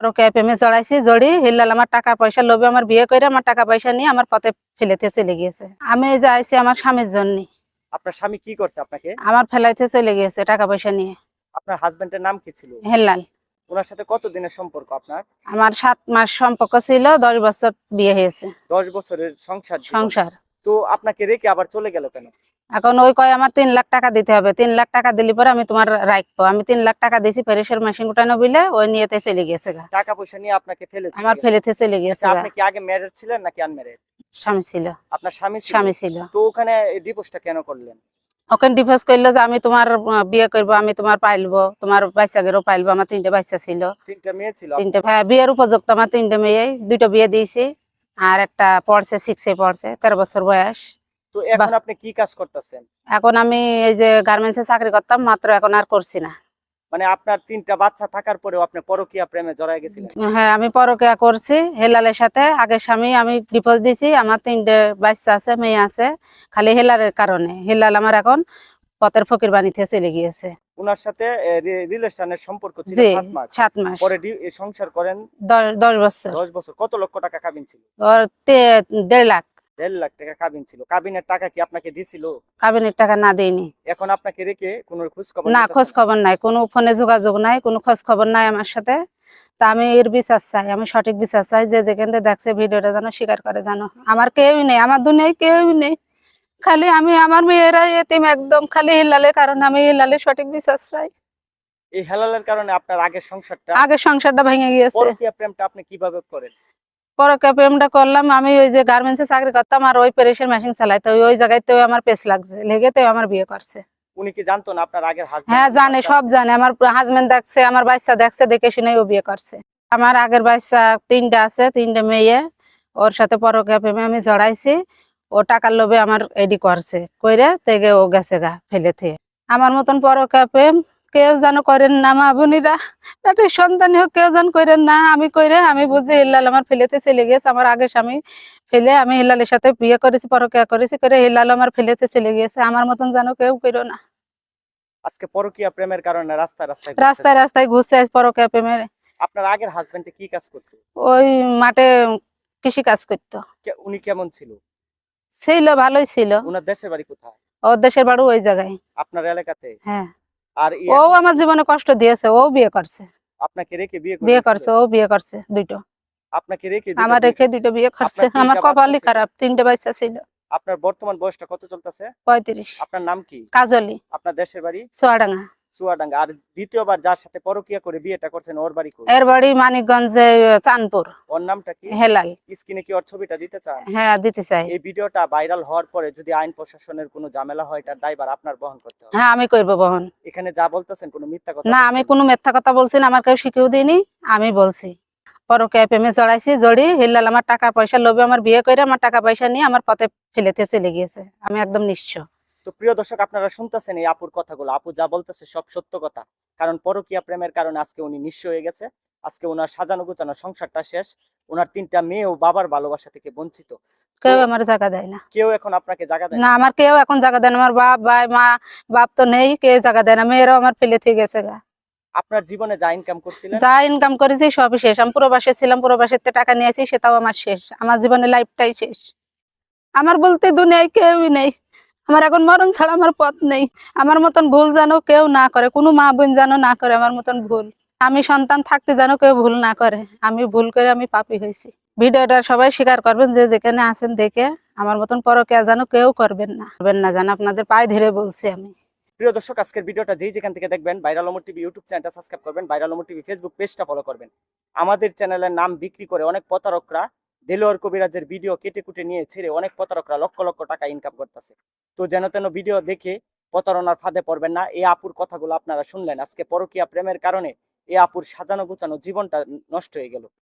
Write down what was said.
ওকে প্রেমে জড়াইছি জড়ি হিল্লাল আমার টাকা পয়সা লোভে আমার বিয়ে করে আমার টাকা পয়সা নিয়ে আমার পথে ফেলেতে চলে গিয়েছে আমি যাইছি আমার স্বামীর জন্য আপনার স্বামী কি করছে আপনাকে আমার ফেলাইতে চলে গিয়েছে টাকা পয়সা নিয়ে আপনার হাজবেন্ডের নাম কি ছিল হেল্লাল ওনার সাথে কত দিনের সম্পর্ক আপনার আমার সাত মাস সম্পর্ক ছিল দশ বছর বিয়ে হয়েছে দশ বছরের সংসার সংসার তো আপনাকে রেখে আবার চলে গেল কেন? এখন ওই কয় আমার তিন লাখ টাকা দিতে হবে। তিন লাখ টাকা দিলে পরে আমি তোমার রাখব আমি তিন লাখ টাকা দিয়েছি প্যারিসের মেশিন উঠানো বিলে ওই নিয়েতে চলে গিয়েছে টাকা পয়সা নিয়ে আপনাকে ফেলে আমার। ফেলেতে চলে গিয়েছে আচ্ছা, আপনি কি আগে ম্যারেড ছিলেন নাকি আনম্যারেড স্বামী ছিল। আপনার স্বামী স্বামী ছিল। তো ওখানে ডিভোর্সটা কেন করলেন? ওখানে ডিভোর্স করল যে আমি তোমার বিয়ে করব আমি তোমার পাইলবো তোমার বাচ্চাদেরও পাইলবো আমার তিনটে বাচ্চা ছিল। তিনটা মেয়ে ছিল? তিনটে হ্যাঁ বিয়ের উপযুক্ত আমার তিনটে মেয়ে দুইটা বিয়ে দিয়েছি। আর একটা পড়ছে সিক্সে পড়ছে তেরো বছর বয়স। তো এখন আপনি কি কাজ করতেছেন? এখন আমি এই যে গার্মেন্টসে চাকরি করতাম মাত্র এখন আর করছি না। মানে আপনার তিনটা বাচ্চা থাকার পরেও আপনি পরকীয়া প্রেমে জড়ায় গেছিলেন? হ্যাঁ আমি পরকিয়া করছি হেলালের সাথে। আগের স্বামী আমি ডিভোর্স দিয়েছি আমার তিনটে বাচ্চা আছে মেয়ে আছে। খালি হেলালের কারণে। হেলাল আমার এখন পথের ফকির বানিতে চলে গিয়েছে। ওনার সাথে রিলেশনের সম্পর্ক ছিল জি সাত মাস। সাত মাস। পরে সংসার করেন দশ দশ বছর। দশ বছর। কত লক্ষ টাকা কাবিন ছিল? ওর তে- দেড় লাখ। দেড় লাখ টাকা কাবিন ছিল। কাবিনের টাকা কি আপনাকে দিছিল? কাবিনের টাকা না দেয়নি। এখন আপনাকে রেখে কোনো খোঁজ খবর না খোঁজ খবর নাই। কোনো ফোনে যোগাযোগ নাই কোনো খোঁজ খবর নাই আমার সাথে। তা আমি এর বিচার চাই আমি সঠিক বিচার চাই। যে যেখান থেকে দেখছে ভিডিওটা যেন স্বীকার করে জানো আমার কেউই নেই আমার দুনিয়ায় কেউই নেই। খালি আমি আমার মেয়েরা এতিম একদম খালি হিলালের কারণে আমি হিলালের সঠিক বিচার চাই। এই হেলালের কারণে আপনার আগের সংসারটা আগে সংসারটা ভেঙে গিয়েছে। পরকীয়া প্রেমটা আপনি কীভাবে করেন? পরকে প্রেমটা করলাম আমি ওই যে গার্মেন্টসে চাকরি করতাম আর ওই প্রেসের মেশিন চালাইতো ওই জায়গাতেও আমার পেস লাগছে লেগেতেও আমার বিয়ে করছে। উনি কি জানতো না আপনার আগের হাজবেন্ড হ্যাঁ জানে সব জানে আমার হাজবেন্ড দেখছে আমার বাচ্চা দেখছে দেখে শুনে ও বিয়ে করছে। আমার আগের বাচ্চা তিনটা আছে তিনটে মেয়ে ওর সাথে পরকে প্রেমে আমি জড়াইছি। ও টাকার লোভে আমার এডি করছে। কইরে তেগে ও গেছে গা ফেলে থুয়ে। আমার মতন পরকে প্রেম কেউ যেন করেন না মা বোনিরা। একটা সন্তান হোক কেউ যেন করেন না। আমি কইরে আমি বুঝি হিল্লাল আমার ফেলেতে চলে গেছে আমার আগে স্বামী ফেলে আমি হিল্লালের সাথে বিয়ে করেছি পরকে করেছি করে হিল্লাল আমার ফেলেতে চলে গিয়েছে। আমার মতন যেন কেউ করো না। আজকে পরকীয়া প্রেমের কারণে রাস্তায় রাস্তায় রাস্তায় রাস্তায় ঘুরছে পরকে প্রেমে ঘুরতেছেন। আপনার আগের হাজবেন্ডে কি কাজ করতো? ওই মাঠে কৃষি কাজ করতো। উনি কেমন ছিল? ছিল ভালোই ছিল। উনার দেশের বাড়ি কোথায়? ওর দেশের বাড়ি ওই জায়গায়। আপনার এলাকাতে? হ্যাঁ। আর ও আমার জীবনে কষ্ট দিয়েছে ও বিয়ে করছে। আপনাকে রেখে বিয়ে বিয়ে করছে? ও বিয়ে করছে দুটো আপনাকে রেখে আমার রেখে দুটো বিয়ে করছে আমার কপালই খারাপ তিনটে বাচ্চা ছিল। আপনার বর্তমান বয়সটা কত চলতেছে? পঁয়ত্রিশ। আপনার নাম কি? কাজলি। আপনার দেশের বাড়ি? চুয়াডাঙ্গা। চুয়াডাঙ্গা। আর দ্বিতীয়বার যার সাথে পরকীয়া করে বিয়েটা করছেন ওর বাড়ি এর বাড়ি মানিকগঞ্জে চাঁদপুর। ওর নামটা কি? হেলাল। স্ক্রিনে কি ওর ছবিটা দিতে চান? হ্যাঁ দিতে চাই। এই ভিডিওটা ভাইরাল হওয়ার পরে যদি আইন প্রশাসনের কোনো ঝামেলা হয় তার দায়ভার আপনার বহন করতে হবে। হ্যাঁ আমি করব বহন। এখানে যা বলতেছেন কোনো মিথ্যা কথা না আমি কোনো মিথ্যা কথা বলছি না আমার কেউ শিখেও দিইনি আমি বলছি। পরকে প্রেমে জড়াইছি জড়ি হিল্লাল আমার টাকা পয়সা লোভে আমার বিয়ে করে আমার টাকা পয়সা নিয়ে আমার পথে ফেলেতে চলে গিয়েছে আমি একদম নিশ্চয় তো প্রিয় দর্শক আপনারা শুনতেছেন এই আপুর কথাগুলো। আপু যা বলতেছে সব সত্য কথা। কারণ পরকীয়া প্রেমের কারণে আজকে উনি নিঃস্ব হয়ে গেছে। আজকে ওনার সাজানো গোছানো সংসারটা শেষ। ওনার তিনটা মেয়ে ও বাবার ভালোবাসা থেকে বঞ্চিত। কেউ আমার জায়গা দেয় না। কেউ এখন আপনাকে জায়গা দেয় না। আমার কেউ এখন জায়গা দেয় না। আমার বাপ ভাই মা বাপ তো নেই কেউ জায়গা দেয় না। মেয়েরাও আমার ফেলে থেকে গেছে গা। আপনার জীবনে যা ইনকাম করছিলেন? যা ইনকাম করেছি সবই শেষ। আমি প্রবাসে ছিলাম প্রবাসের টাকা নিয়েছি সেটাও আমার শেষ। আমার জীবনের লাইফটাই শেষ। আমার বলতে দুনিয়ায় কেউই নেই। আমার এখন মরণ ছাড়া আমার পথ নেই। আমার মতন ভুল যেন কেউ না করে, কোনো মা বোন যেন না করে আমার মতন ভুল। আমি সন্তান থাকতে যেন কেউ ভুল না করে, আমি ভুল করে আমি পাপি হয়েছি। ভিডিওটা সবাই স্বীকার করবেন যে যেখানে আছেন দেখে আমার মতন পরকে যেন কেউ করবেন না। করবেন না যেন আপনাদের পায়ে ধরে বলছি আমি। প্রিয় দর্শক, আজকের ভিডিওটা যেই যেখান থেকে দেখবেন, ভাইরাল অমর টিভি ইউটিউব চ্যানেলটা সাবস্ক্রাইব করবেন, ভাইরাল অমর টিভি ফেসবুক পেজটা ফলো করবেন। আমাদের চ্যানেলের নাম বিক্রি করে অনেক প্রতারকরা দেলোয়ার কবিরাজের ভিডিও কেটে কুটে নিয়ে ছেড়ে অনেক প্রতারকরা লক্ষ লক্ষ টাকা ইনকাম করতেছে। তো যেন তেন ভিডিও দেখে প্রতারণার ফাঁদে পড়বেন না, এই আপুর কথাগুলো আপনারা শুনলেন। আজকে পরকীয়া প্রেমের কারণে এই আপুর সাজানো গুছানো জীবনটা নষ্ট হয়ে গেল।